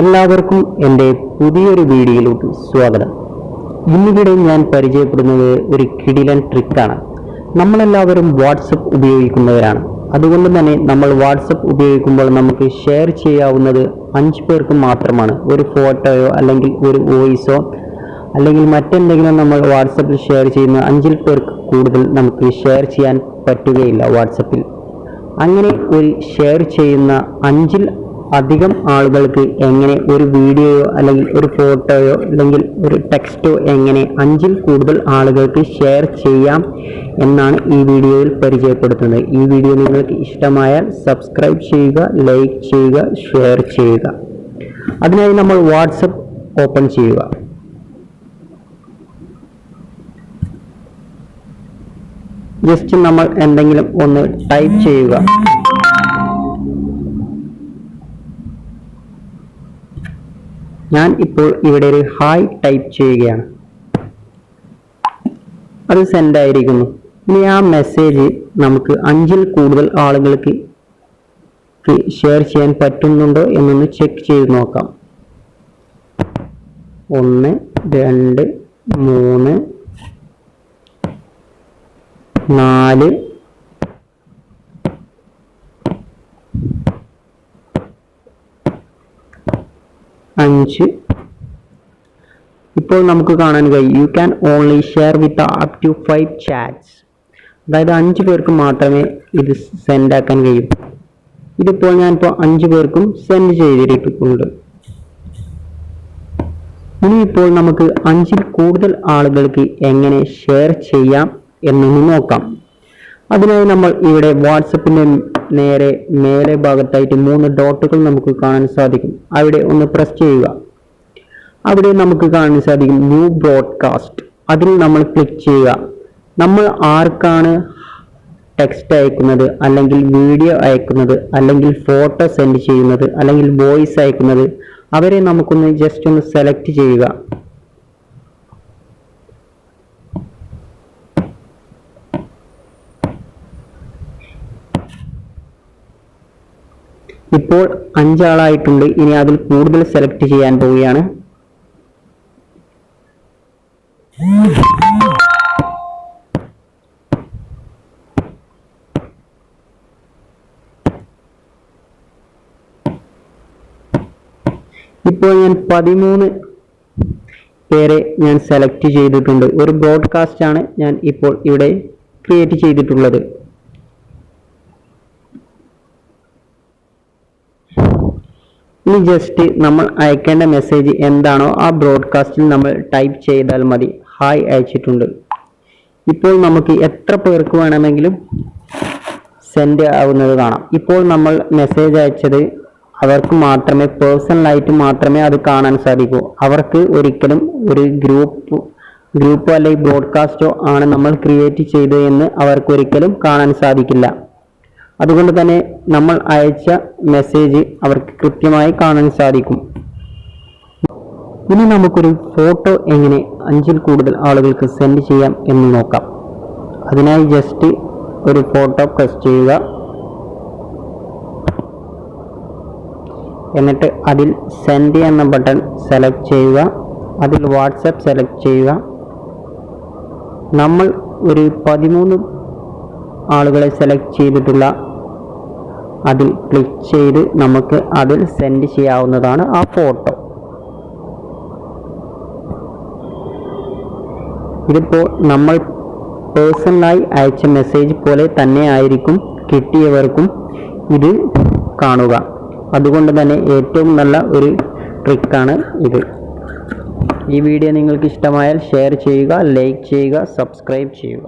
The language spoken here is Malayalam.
എല്ലാവർക്കും എന്റെ പുതിയൊരു വീഡിയോയിലോട്ട് സ്വാഗതം. ഇന്നിവിടെ ഞാൻ പരിചയപ്പെടുന്നത് ഒരു കിടിലൻ ട്രിക്കാണ് നമ്മളെല്ലാവരും വാട്സപ്പ് ഉപയോഗിക്കുന്നവരാണ്. അതുകൊണ്ട് തന്നെ നമ്മൾ വാട്സപ്പ് ഉപയോഗിക്കുമ്പോൾ നമുക്ക് ഷെയർ ചെയ്യാവുന്നത് അഞ്ച് പേർക്ക് മാത്രമാണ്. ഒരു ഫോട്ടോയോ അല്ലെങ്കിൽ ഒരു വോയിസോ അല്ലെങ്കിൽ മറ്റെന്തെങ്കിലും നമ്മൾ വാട്സപ്പിൽ ഷെയർ ചെയ്യുന്ന അഞ്ചിൽ പേർക്ക് കൂടുതൽ നമുക്ക് ഷെയർ ചെയ്യാൻ പറ്റുകയില്ല വാട്സപ്പിൽ അങ്ങനെ ഒരു ഷെയർ ചെയ്യുന്ന അഞ്ചിൽ അധികം ആളുകൾക്ക് എങ്ങനെ ഒരു വീഡിയോയോ അല്ലെങ്കിൽ ഒരു ഫോട്ടോയോ അല്ലെങ്കിൽ ഒരു ടെക്സ്റ്റോ എങ്ങനെ അഞ്ചിൽ കൂടുതൽ ആളുകൾക്ക് ഷെയർ ചെയ്യാം എന്നാണ് ഈ വീഡിയോയിൽ പരിചയപ്പെടുത്തുന്നത്. ഈ വീഡിയോ നിങ്ങൾക്ക് ഇഷ്ടമായാൽ സബ്സ്ക്രൈബ് ചെയ്യുക ലൈക്ക് ചെയ്യുക ഷെയർ ചെയ്യുക. അതിനായി നമ്മൾ വാട്സപ്പ് ഓപ്പൺ ചെയ്യുക. ജസ്റ്റ് നമ്മൾ എന്തെങ്കിലും ഒന്ന് ടൈപ്പ് ചെയ്യുക. ഞാൻ ഇപ്പോൾ ഇവിടെ ഒരു ഹായ് ടൈപ്പ് ചെയ്യുകയാണ്. അത് സെൻഡ് ആയിരിക്കുന്നു. ഇനി ആ മെസ്സേജ് നമുക്ക് അഞ്ചിൽ കൂടുതൽ ആളുകൾക്ക് ഷെയർ ചെയ്യാൻ പറ്റുന്നുണ്ടോ എന്നൊന്ന് ചെക്ക് ചെയ്ത് നോക്കാം. ഒന്ന് രണ്ട് മൂന്ന് നാല് അഞ്ച്. ഇപ്പോൾ നമുക്ക് കാണാൻ കഴിയും. You can only share with up to five chats അതായത് അഞ്ച് പേർക്ക് മാത്രമേ ഇത് സെൻഡ് ആക്കാൻ കഴിയൂ. ഇതിപ്പോൾ ഞാനിപ്പോൾ അഞ്ച് പേർക്കും സെൻഡ് ചെയ്തിട്ടുണ്ട്. ഇപ്പോൾ നമുക്ക് അഞ്ചിൽ കൂടുതൽ ആളുകൾക്ക് എങ്ങനെ ഷെയർ ചെയ്യാം എന്നൊന്ന് നോക്കാം. അതിനായി നമ്മൾ ഇവിടെ വാട്സപ്പിന്റെ നേരെ മേലെ ഭാഗത്തായിട്ട് മൂന്ന് ഡോട്ടുകൾ നമുക്ക് കാണാൻ സാധിക്കും. അവിടെ ഒന്ന് പ്രസ് ചെയ്യുക. അവിടെ നമുക്ക് കാണാൻ സാധിക്കും ന്യൂ ബ്രോഡ്കാസ്റ്റ് അതിൽ നമ്മൾ ക്ലിക്ക് ചെയ്യുക. നമ്മൾ ആർക്കാണ് ടെക്സ്റ്റ് അയക്കുന്നത് അല്ലെങ്കിൽ വീഡിയോ അയക്കുന്നത് അല്ലെങ്കിൽ ഫോട്ടോ സെൻഡ് ചെയ്യുന്നത് അല്ലെങ്കിൽ വോയിസ് അയക്കുന്നത് അവരെ നമുക്കൊന്ന് ജസ്റ്റ് ഒന്ന് സെലക്ട് ചെയ്യുക. ഇപ്പോൾ അഞ്ചാളായിട്ടുണ്ട്. ഇനി അതിൽ കൂടുതൽ സെലക്ട് ചെയ്യാൻ പോവുകയാണ്. ഇപ്പോൾ ഞാൻ പതിമൂന്ന് പേരെ ഞാൻ സെലക്ട് ചെയ്തിട്ടുണ്ട്. ഒരു ബ്രോഡ്കാസ്റ്റ് ആണ് ഞാൻ ഇപ്പോൾ ഇവിടെ ക്രിയേറ്റ് ചെയ്തിട്ടുള്ളത്. ഇനി ജസ്റ്റ് നമ്മൾ അയക്കേണ്ട മെസ്സേജ് എന്താണോ ആ ബ്രോഡ്കാസ്റ്റിൽ നമ്മൾ ടൈപ്പ് ചെയ്താൽ മതി. ഹായ് അയച്ചിട്ടുണ്ട്. ഇപ്പോൾ നമുക്ക് എത്ര പേർക്ക് വേണമെങ്കിലും സെൻഡ് ആവുന്നത് കാണാം. ഇപ്പോൾ നമ്മൾ മെസ്സേജ് അയച്ചത് അവർക്ക് മാത്രമേ പേഴ്സണലായിട്ട് മാത്രമേ അത് കാണാൻ സാധിക്കൂ. അവർക്ക് ഒരിക്കലും ഒരു ഗ്രൂപ്പ് ഗ്രൂപ്പോ അല്ലെങ്കിൽ ബ്രോഡ്കാസ്റ്റോ ആണ് നമ്മൾ ക്രിയേറ്റ് ചെയ്തത് എന്ന് അവർക്ക് ഒരിക്കലും കാണാൻ സാധിക്കില്ല. അതുകൊണ്ട് തന്നെ നമ്മൾ അയച്ച മെസ്സേജ് അവർക്ക് കൃത്യമായി കാണാൻ സാധിക്കും. ഇനി നമുക്കൊരു ഫോട്ടോ എങ്ങനെ അഞ്ചിൽ കൂടുതൽ ആളുകൾക്ക് സെൻഡ് ചെയ്യാം എന്ന് നോക്കാം. അതിനായി ജസ്റ്റ് ഒരു ഫോട്ടോ പ്രസ് ചെയ്യുക. എന്നിട്ട് അതിൽ സെൻഡ് എന്ന ബട്ടൺ സെലക്ട് ചെയ്യുക. അതിൽ വാട്സപ്പ് സെലക്ട് ചെയ്യുക. നമ്മൾ ഒരു പതിമൂന്ന് ആളുകളെ സെലക്ട് ചെയ്തിട്ടുള്ള അതിൽ ക്ലിക്ക് ചെയ്ത് നമുക്ക് അതിൽ സെൻഡ് ചെയ്യാവുന്നതാണ് ആ ഫോട്ടോ ഇതിപ്പോൾ നമ്മൾ പേഴ്സണലായി അയച്ച മെസ്സേജ് പോലെ തന്നെ ആയിരിക്കും കിട്ടിയവർക്കും ഇത് കാണുക. അതുകൊണ്ട് തന്നെ ഏറ്റവും നല്ല ഒരു ട്രിക്കാണ് ഇത്. ഈ വീഡിയോ നിങ്ങൾക്ക് ഇഷ്ടമായാൽ ഷെയർ ചെയ്യുക ലൈക്ക് ചെയ്യുക സബ്സ്ക്രൈബ് ചെയ്യുക.